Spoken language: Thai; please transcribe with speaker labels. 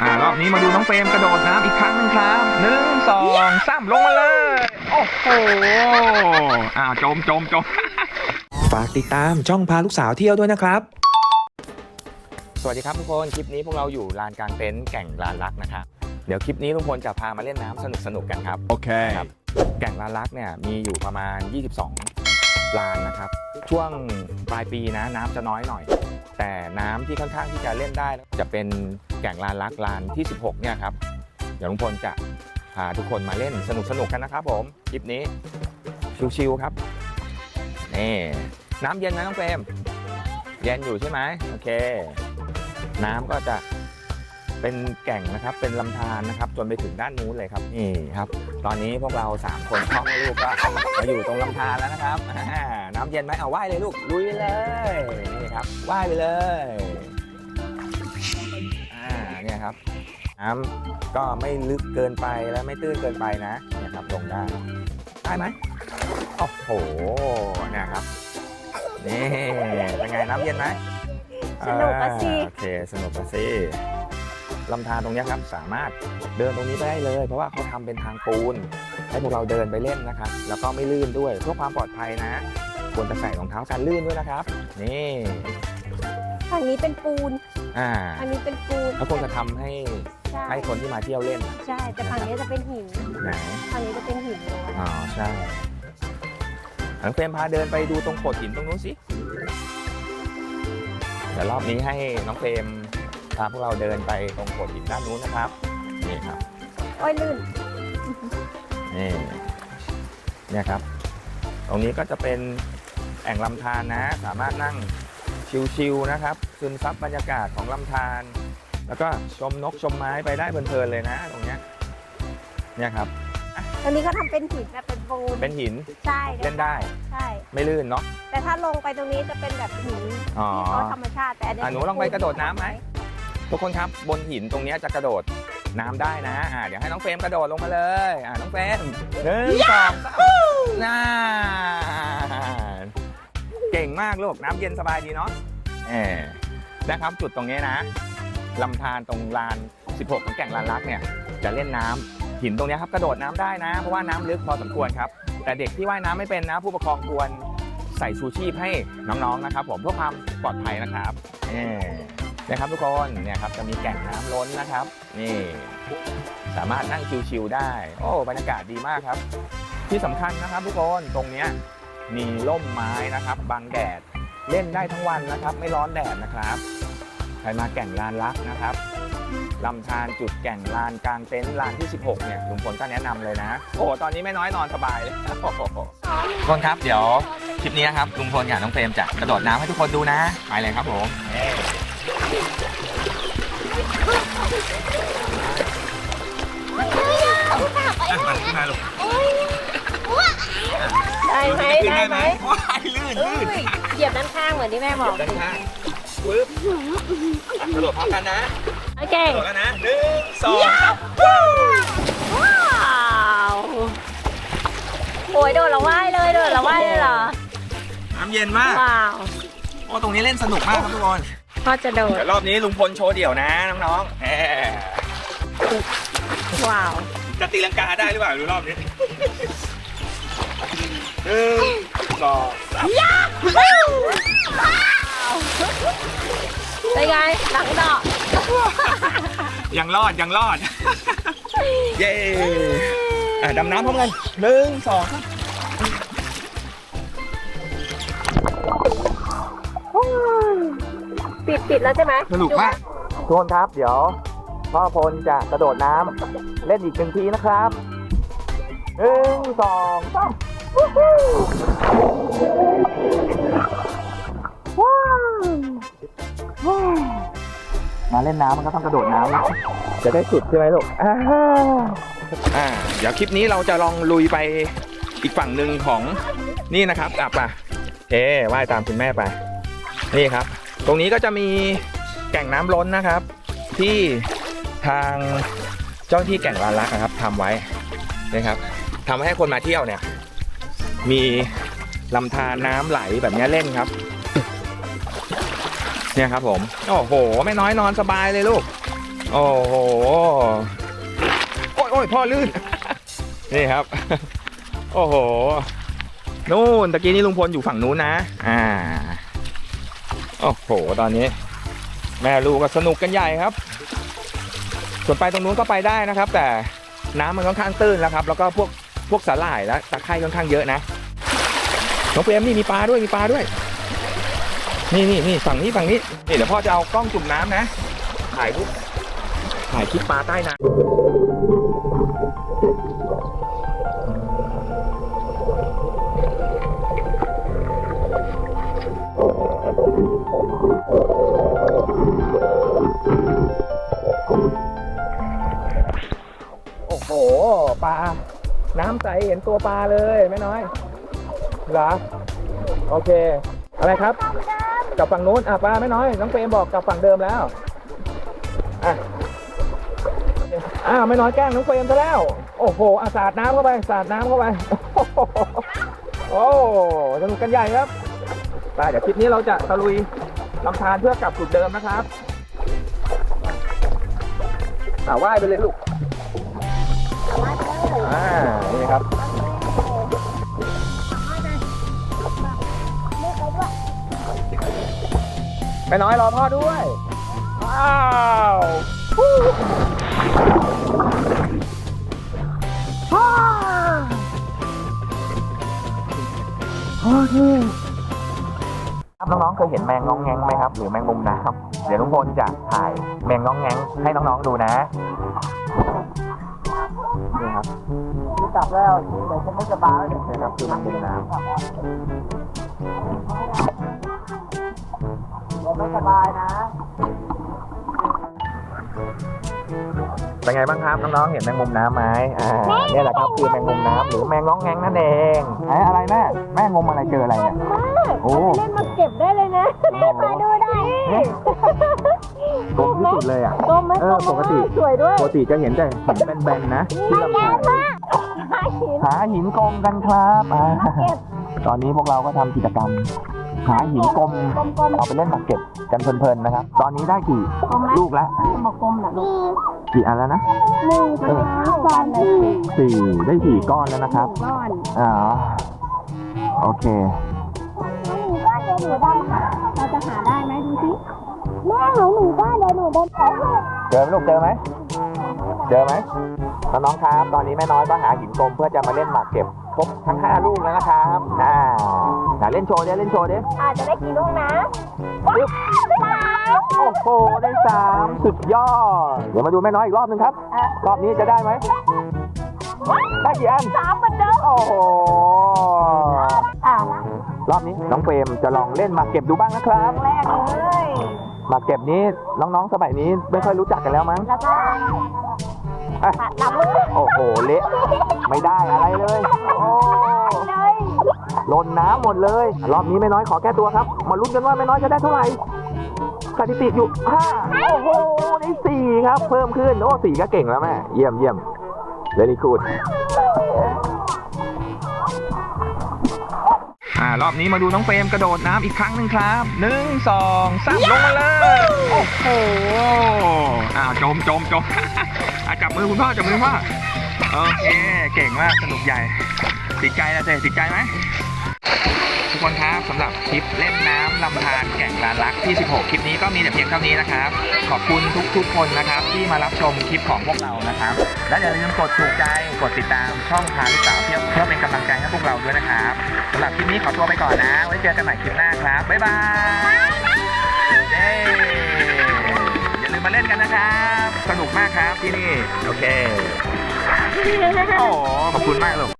Speaker 1: อ่ารอบนี้มาดูน้องเฟรมกระโดดน้ำอีกครั้งหนึ่งครับหนึ่งสองสามลงมาเลย โอ้โหอ่าจมจมจมฝากติดตามช่องพาลูกสาวเที่ยวด้วยนะครับ สวัสดีครับทุกคน คลิปนี้พวกเราอยู่ลานกลางเต็นท์แก่งลานลักนะครับ เดี๋ยวคลิปนี้ลุงพลจะพามาเล่นน้ำสนุกสนุกๆกันครับ
Speaker 2: Okay.
Speaker 1: ครับแก่งลานลักเนี่ยมีอยู่ประมาณ 22 ลานนะครับ ช่วงปลายปีนะน้ำจะน้อยหน่อย แต่น้ำที่ค่อนข้างที่จะเล่นได้ จะเป็นแก่งลานลักลานที่ 16 เนี่ยครับ เดี๋ยวลุงพลจะพาทุกคนมาเล่นสนุกสนุกๆกันนะครับผมคลิปนี้ชิวๆครับนี่น้ำเย็นไหมน้องเฟรมเย็นอยู่ใช่ไหมโอเค น้ำก็จะเป็นแก่งนะครับ เป็นลำธารนะครับ จนไปถึงด้านนู้นเลยครับนี่ครับ ตอนนี้พวกเราสามคนพ่อแม่ลูกก็มาอยู่ตรงลำธารแล้วนะครับ น้ำเย็นไหมเอาว่ายเลยลูก ลุยไปเลย นี่ครับ ว่ายไปเลย อ่า เนี่ยครับ น้ำก็ไม่ลึกเกินไปและไม่ตื้นเกินไปนะ เนี่ยครับ ลงได้ ได้ไหมโอ้โหเนี่ยครับ นี่ เป็นไงน้ำเย็นไหม
Speaker 3: สนุกอะสิา
Speaker 1: โอเค สนุกอะสิลำธารตรงเนี้ยครับสามารถเดินตรงนี้ไปได้เลย เพราะว่าเขาทำเป็นทางปูน ให้พวกเราเดินไปเล่นนะครับ แล้วก็ไม่ลื่นด้วยเพื่อความปลอดภัยนะ ควรจะใส่รองเท้ากันลื่นด้วยนะครับ นี่
Speaker 3: ฝั่งนี้เป็นปูน
Speaker 1: อ่า
Speaker 3: อันนี้เป็นปูน
Speaker 1: แล้วควรจะทำให้
Speaker 3: ใช่
Speaker 1: ให้คนที่มาเที่ยวเล่น
Speaker 3: ใช่ แต่ฝั่งนี้จะเป็นหิน
Speaker 1: ไหน
Speaker 3: ฝั่งนี้จะเป็นหินเลย
Speaker 1: อ๋อใช่น้องเฟรมพาเดินไปดูตรงโขดหินตรงนู้นสิเดี๋ยวรอบนี้ให้น้องเฟรมพาพวกเราเดินไปตรงโขดหินด้านนู้นนะครับนี่ครับ
Speaker 3: โอ้ยลื่น
Speaker 1: นี่เนี่ยครับ ตรงนี้ก็จะเป็น แอ่งลำธารนะ สามารถนั่งชิลๆนะครับ ซึมซับบรรยากาศของลำธารแล้วก็ชมนกชมไม้ไปได้เพลินๆเลยนะ ตรงเนี้ยเนี่ยครับ
Speaker 3: ตรงนี้ก็ทำเป็นหินแบบเป็นปูน
Speaker 1: เป็นหิน
Speaker 3: ใช่
Speaker 1: เล่นได้
Speaker 3: ใช่
Speaker 1: ไม่ลื่นเนาะ
Speaker 3: แต่ถ้าลงไปตรงนี้จะเป็นแบบหิน
Speaker 1: อ๋อ
Speaker 3: ที่เขาธรรมชาติแต่อันนี้
Speaker 1: อะหนูลองไปกระโดดน้ำไหม ทุกคนครับบนหินตรงเนี้ยจะกระโดดน้ำได้นะอ่าเดี๋ยวให้น้องเฟรมกระโดดลงมาเลย อ่าน้องเฟรมหนึ่งสองสามน่าเก่ง มากลูกน้ำเย็นสบายดีเนาะเออนะครับจุดตรงนี้นะลำธารตรงลาน 16ของแก่งลานลักเนี่ยจะเล่นน้ำหินตรงนี้ครับกระโดดน้ำได้นะ เพราะว่าน้ำลึกพอสมควรครับ แต่เด็กที่ว่ายน้ำไม่เป็นนะ ผู้ปกครองควรใส่ชูชีพให้น้องๆนะครับ ผมเพื่อความปลอดภัยนะครับเออนะครับทุกคนเนี่ยครับจะมีแก่งน้ำล้นนะครับ นี่ สามารถนั่งชิวๆได้ โอ้บรรยากาศดีมากครับ ที่สำคัญนะครับทุกคนตรงเนี้ย มีร่มไม้นะครับบังแดด เล่นได้ทั้งวันนะครับ ไม่ร้อนแดดนะครับใครมาแก่งลานลักนะครับลำธารจุดแก่งลานกลางเต็นท์ลานที่ 16 เนี่ยลุงพลก็แนะนำเลยนะ โอ้ตอนนี้ไม่น้อยนอนสบายเลยโอ้โหทุกคนครับเดี๋ยวคลิปนี้ครับลุงพลกับน้องเฟรมจะกระโดดน้ำให้ทุกคนดูนะ ไปเลยครับผม
Speaker 3: ไหมได้ไหม
Speaker 1: ว้ายลื่น
Speaker 3: เอ้
Speaker 1: ลื่น
Speaker 3: ยเหยียบด้านข้างเหมือนที่แม่บอก
Speaker 1: ด้านข้างปึ๊บกระโดดพร้อมกันนะ
Speaker 3: โอเค
Speaker 1: กระโดดกันนะหนึ่งสองสาม
Speaker 3: ว้าวโอ้ยโดดละว่ายเลยโดดละว่ายเลยเหรอ
Speaker 1: น้ำเย็นมาก
Speaker 3: ว้าว
Speaker 1: โอ้ตรงนี้เล่นสนุกมากครับทุกคน
Speaker 3: พ่อจะโดด
Speaker 1: เดี๋ยวรอบนี้ลุงพลโชว์เดี่ยวนะน้องๆแหม
Speaker 3: ว้าว
Speaker 1: จะตีลังกาได้หรือเปล่าดูรอบนี้ หนึ่งสองสาม
Speaker 3: เป็นไงหลังดอก
Speaker 1: ยังรอดยังรอด เย้อะดำน้ำพร้อมกันหนึ่งสองสาม
Speaker 3: ปิดปิดแล้วใช่ไหม
Speaker 1: สนุกมากทุกคนครับ เดี๋ยวพ่อพลจะกระโดดน้ำเล่นอีกหนึ่งทีนะครับหนึ่งสองสามวู้ฮู้ว้าวว้าว มาเล่นน้ำมันก็ต้องกระโดดน้ำนะจะได้สุดใช่ไหมลูกอ่าอ่าเดี๋ยวคลิปนี้เราจะลองลุยไปอีกฝั่งหนึ่งของนี่นะครับอะป่ะเอ๊ว่ายตามคุณแม่ไป นี่ครับ ตรงนี้ก็จะมีแก่งน้ำล้นนะครับ ที่ทางเจ้าหน้าที่แก่งลานลักนะครับทำไว้นะครับทำให้คนมาเที่ยวเนี่ย มีลำธารน้ำไหลแบบนี้เล่นครับ เนี่ยครับผม โอ้โห ไม่น้อยนอนสบายเลยลูก โอ้โห โอ้ยโอ้ยพ่อลื่น นี่ครับ โอ้โห นู่นตะกี้นี่ลุงพลอยู่ฝั่งนู้นนะ อ่า โอ้โห ตอนนี้ แม่ลูกก็สนุกกันใหญ่ครับ ส่วนไปตรงนู้นก็ไปได้นะครับ แต่น้ำมันค่อนข้างตื้นแล้วครับ แล้วก็พวก พวกสาหร่ายและตะไคร่ค่อนข้างเยอะนะน้องเฟรมนี่มีปลาด้วยมีปลาด้วย นี่นี่นี่ฝั่งนี้ฝั่งนี้นี่เดี๋ยวพ่อจะเอากล้องจุ่มน้ำนะ ถ่ายรูปถ่ายคลิปปลาใต้น้ำ น้ำใสเห็นตัวปลาเลยแม่น้อยเหรอโอเค อะไรครับกลับฝั่งนู้นอะปลาแม่น้อยน้องเฟรมบอกกลับฝั่งเดิมแล้วอะอ้าวไม่น้อยแกล้งน้องเฟรมซะแล้ว โอ้โหอาสาดน้ำเข้าไปสาดน้ำเข้าไปโอ้สนุกกันใหญ่ครับไปเดี๋ยวคลิปนี้เราจะตะลุยลำธารเพื่อกลับจุดเดิมนะครับอ่าว่ายไปเลยลูก อ่า นี่ครับ ไปน้อยรอพ่อด้วย ว้าวฮู้ว้าโอเคครับน้องๆเคยเห็นแมงงองแงงไหมครับ หรือแมงมุมน้ำเดี๋ยวลุงพลจะถ่ายแมงงองแงงให้น้องๆดูนะ
Speaker 2: กลับแล้วเดี๋ยวฉันไม่สบาย
Speaker 1: นี่ครับคือแมงมุมน้ำ
Speaker 2: เดี๋ยวไม่สบายนะ
Speaker 1: เป็นไงบ้างครับน้องๆเห็นแมงมุมน้ำไหมอ่าเนี่ยแหละครับคือแมงมุมน้ำหรือแมงง้องแงงนั่นเองไอ้อะไรแม่แม่งมอะไรเจออะไรเนี่ย โอ้
Speaker 3: เล่นมาเก็บได้เลยนะแม่มาดูได้
Speaker 1: กลมที่สุดเลยอะ
Speaker 3: กลมไหม
Speaker 1: เอก
Speaker 3: ล
Speaker 1: อ
Speaker 3: ม
Speaker 1: ปกติ
Speaker 3: สวยด้วย
Speaker 1: ปกติจะเห็นแต่หินแบนๆนะที่ลำธาร
Speaker 3: หาหิน
Speaker 1: หาหินกลมกันครับอ่าตอนนี้พวกเราก็ทำกิจกรรม หาหินกลม
Speaker 3: กลม
Speaker 1: เอาไปเล่นหมากเก็บกันเพลินๆนะครับ ตอนนี้ได้กี่
Speaker 3: ๆกลมไหม
Speaker 1: ลูกแล้ว
Speaker 3: บอกกลมน่ะลูก
Speaker 1: กี่อันแล้วนะ
Speaker 3: หนึ่งสองสามสี่
Speaker 1: สี่ได้สี่ก้อนแล้วนะครับ
Speaker 3: ก้อน
Speaker 1: อ๋อโอเค
Speaker 3: หนูก้อนเดี๋ยวหนูดำค่ะเราจะหาได้ไหมดูสิแม่ของหนูก้อนเดี๋ยวหนูดำไป
Speaker 1: เจอไหมลูกเจอไหมเจอไหม น้องๆครับ ตอนนี้แม่น้อยก็หาหินกลมเพื่อจะมาเล่นหมากเก็บครบทั้ง 5 ลูกแล้วนะครับอ่าไหนเล่นโชว์ดิเล่นโชว์ดิ
Speaker 3: อาจจะได้กี่ลูกนะ
Speaker 1: ปึ๊บโอ้โหได้สามสุดยอด เดี๋ยวมาดูแม่น้อยอีกรอบหนึงครับ รอบนี้จะได้ไหมได้กี่อัน
Speaker 3: สามเหมือนเดิม
Speaker 1: โอ้โห
Speaker 3: อะ
Speaker 1: รอบนี้น้องเฟรมจะลองเล่นหมากเก็บดูบ้างนะครับ
Speaker 3: แรกเลย
Speaker 1: หมากเก็บนี้น้องๆสมัยนี้ไม่ค่อยรู้จักกันแล้วมั้ง
Speaker 3: แล้วก็
Speaker 1: อะ
Speaker 3: หลับมือ
Speaker 1: โอ้โห เละไม่ได้อะไรเลย โอ้
Speaker 3: เลย
Speaker 1: หล่นน้ำหมดเลย รอบนี้ไม่น้อยขอแก้ตัวครับ มาลุ้นกันว่าไม่น้อยจะได้เท่าไหร่สถิติอยู่ห้าโอ้โหได้สี่ครับ เพิ่มขึ้น โอ้สี่ก็เก่งแล้วแม่ เยี่ยมเยี่ยมเ e ลี่คูดอ่ารอบนี้มาดูน้องเฟรมกระโดดน้ำอีกครั้งหนึ่งครับหนึ่งสองสามลงมาเลย โอ้โหอ้าวจมจมจมอะ จับมือคุณพ่อจับมือคุณพ่อโอเคเก่งมากสนุกใหญ่ติดใจแล้วเจติดใจไหมทุกคนครับสำหรับคลิปเล่นน้ำลำธารแก่งลานลักที่ 16 คลิปนี้ก็มีแต่เพียงเท่านี้นะครับ ขอบคุณทุกๆคนนะครับ ที่มารับชมคลิปของพวกเรานะครับ และอย่าลืมกดถูกใจกดติดตามช่องพาลูกสาวเที่ยวเพื่อเป็นกำลังใจให้พวกเราด้วยนะครับสำหรับคลิปนี้ขอตัวไปก่อนนะ ไว้เจอกันใหม่คลิปหน้าครับบ๊ายบายเย้อย่า ลืมมาเล่นกันนะครับ สนุกมากครับที่นี่ โอเค โอ้ขอบคุณมากลูก